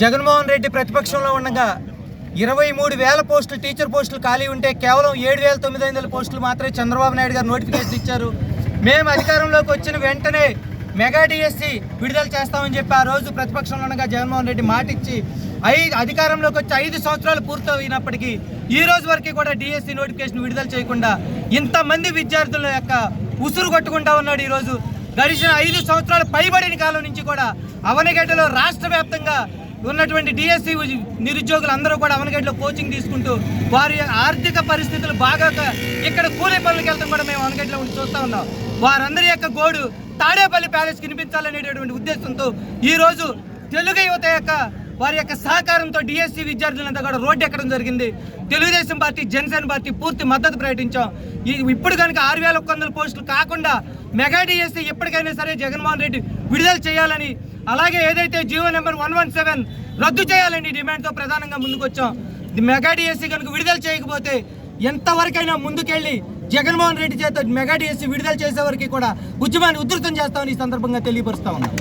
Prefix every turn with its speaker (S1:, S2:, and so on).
S1: జగన్మోహన్ రెడ్డి ప్రతిపక్షంలో ఉండగా ఇరవై మూడు వేల పోస్టులు టీచర్ పోస్టులు ఖాళీ ఉంటే కేవలం ఏడు వేల తొమ్మిది వందల పోస్టులు మాత్రమే చంద్రబాబు నాయుడు గారు నోటిఫికేషన్ ఇచ్చారు. మేము అధికారంలోకి వచ్చిన వెంటనే మెగా డిఎస్సి విడుదల చేస్తామని చెప్పి ఆ రోజు ప్రతిపక్షంలో ఉండగా జగన్మోహన్ రెడ్డి మాటిచ్చి ఐదు అధికారంలోకి వచ్చి ఐదు సంవత్సరాలు పూర్తయినప్పటికీ ఈ రోజు వరకు కూడా డిఎస్సి నోటిఫికేషన్ విడుదల చేయకుండా ఇంతమంది విద్యార్థుల యొక్క ఉసురు కొట్టుకుంటా ఉన్నాడు ఈరోజు గడిచిన ఐదు సంవత్సరాలు పైబడిన కాలం నుంచి కూడా అవనగడ్డలో రాష్ట్ర వ్యాప్తంగా ఉన్నటువంటి డిఎస్సి నిరుద్యోగులు అందరూ కూడా అవనగడ్డలో కోచింగ్ తీసుకుంటూ వారి ఆర్థిక పరిస్థితులు బాగా ఇక్కడ కూలీ పనులకు వెళ్తాం కూడా మేము అవనగడ్డలో ఉండి చూస్తూ ఉన్నాం. వారందరి యొక్క గోడు తాడేపల్లి ప్యాలెస్ కనిపించాలనేటటువంటి ఉద్దేశంతో ఈ రోజు తెలుగు యువత యొక్క వారి యొక్క సహకారంతో డిఎస్సి విద్యార్థులంతా కూడా రోడ్డు ఎక్కడం జరిగింది. తెలుగుదేశం పార్టీ జనసేన పార్టీ పూర్తి మద్దతు ప్రకటించాం. ఈ- ఇప్పుడు కనుక ఆరు వేల ఒక్క వందల పోస్టులు కాకుండా మెగా డిఎస్సి ఎప్పటికైనా సరే జగన్మోహన్ రెడ్డి విడుదల చేయాలని అలాగే ఏదైతే GO number one one seven రద్దు చేయాలని డిమాండ్తో ప్రధానంగా ముందుకొచ్చాం. ఇది మెగా కనుక విడుదల చేయకపోతే ఎంతవరకైనా ముందుకెళ్ళి జగన్మోహన్ రెడ్డి చేత మెగా విడుదల చేసే వరకు కూడా ఉద్యమాన్ని ఉధృతం చేస్తామని ఈ సందర్భంగా తెలియపరుస్తా ఉన్నాం.